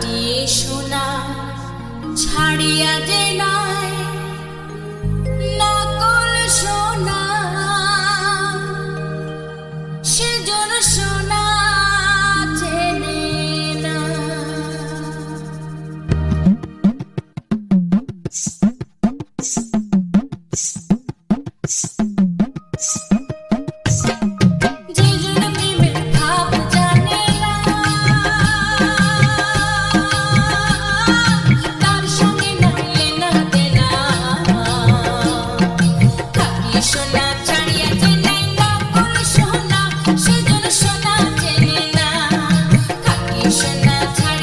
খাটিয়ে সোনা ছাড়িয়া যে নাই সোনা